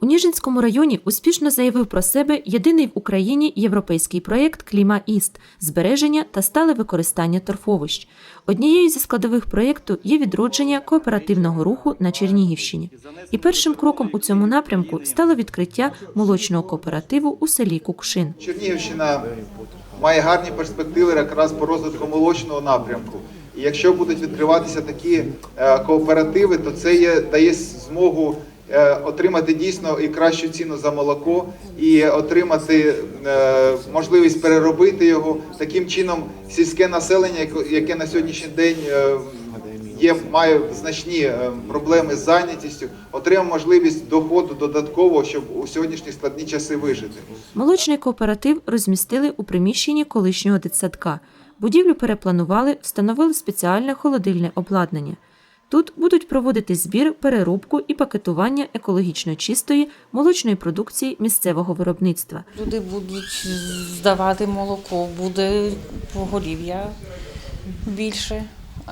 У Ніжинському районі успішно заявив про себе єдиний в Україні європейський проєкт Кліма Іст збереження та стале використання торфовищ. Однією зі складових проєкту є відродження кооперативного руху на Чернігівщині. І першим кроком у цьому напрямку стало відкриття молочного кооперативу у селі Кукшин. Чернігівщина має гарні перспективи якраз по розвитку молочного напрямку. І якщо будуть відкриватися такі е, кооперативи, то це є, дає змогу е, отримати дійсно і кращу ціну за молоко, і отримати е, можливість переробити його. Таким чином, сільське населення, яке- на сьогоднішній день є, має значні проблеми з зайнятістю, отримає можливість доходу додаткового, щоб у сьогоднішні складні часи вижити. Молочний кооператив розмістили у приміщенні колишнього дитсадка. Будівлю перепланували, встановили спеціальне холодильне обладнання. Тут будуть проводити збір, переробку і пакетування екологічно чистої молочної продукції місцевого виробництва. Люди будуть здавати молоко, буде поголів'я більше,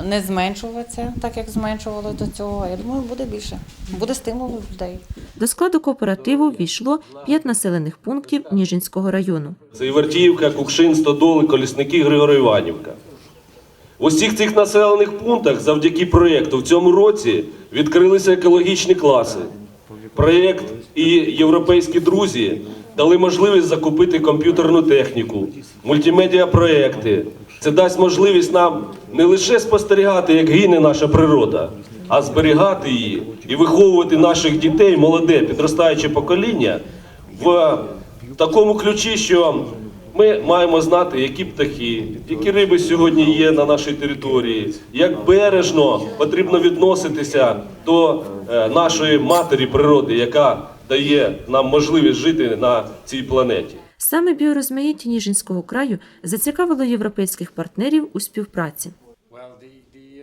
не зменшуватися, так як зменшували до цього. Я думаю, буде більше. Буде стимул людей. До складу кооперативу війшло п'ять населених пунктів Ніжинського району. Це Івертіївка, Кукшин, Стодоли, Колісники, Григоріванівка. В усіх цих населених пунктах завдяки проєкту в цьому році відкрилися екологічні класи. Проєкт і європейські друзі дали можливість закупити комп'ютерну техніку, мультимедіа проєкти. Це дасть можливість нам не лише спостерігати, як гине наша природа, а зберігати її і виховувати наших дітей, молоде підростаюче покоління в такому ключі, що ми маємо знати, які птахи, які риби сьогодні є на нашій території, як бережно потрібно відноситися до е, нашої матері природи, яка дає нам можливість жити на цій планеті. Саме біорозмаїття Ніжинського краю зацікавило європейських партнерів у співпраці.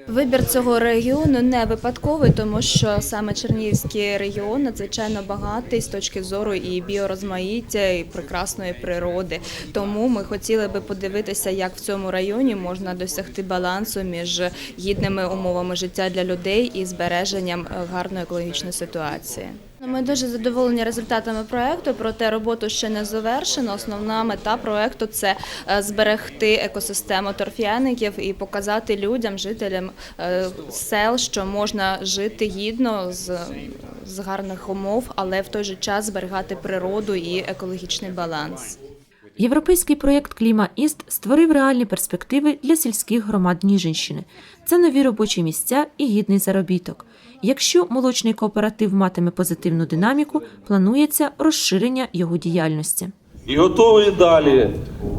Вибір цього регіону не випадковий, тому що саме Чернігівський регіон надзвичайно багатий з точки зору і біорозмаїття, і прекрасної природи. Тому ми хотіли би подивитися, як в цьому районі можна досягти балансу між гідними умовами життя для людей і збереженням гарної екологічної ситуації. Ми дуже задоволені результатами проекту, проте роботу ще не завершено. Основна мета проекту це е, зберегти екосистему торф'яників і показати людям, жителям е, сел, що можна жити гідно з, з гарних умов, але в той же час зберігати природу і екологічний баланс. Європейський проєкт Кліма Іст створив реальні перспективи для сільських громад Ніжинщини. Це нові робочі місця і гідний заробіток. Якщо молочний кооператив матиме позитивну динаміку, планується розширення його діяльності. І готовий далі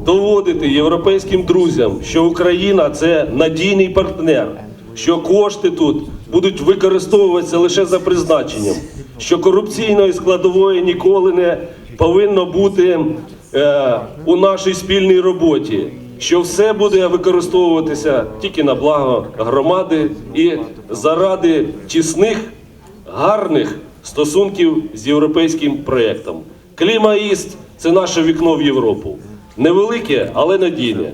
доводити європейським друзям, що Україна це надійний партнер, що кошти тут будуть використовуватися лише за призначенням, що корупційної складової ніколи не повинно бути е, у нашій спільній роботі. Що все буде використовуватися тільки на благо громади і заради тісних гарних стосунків з європейським проєктом. Клімаїст це наше вікно в Європу. Невелике, але надійне.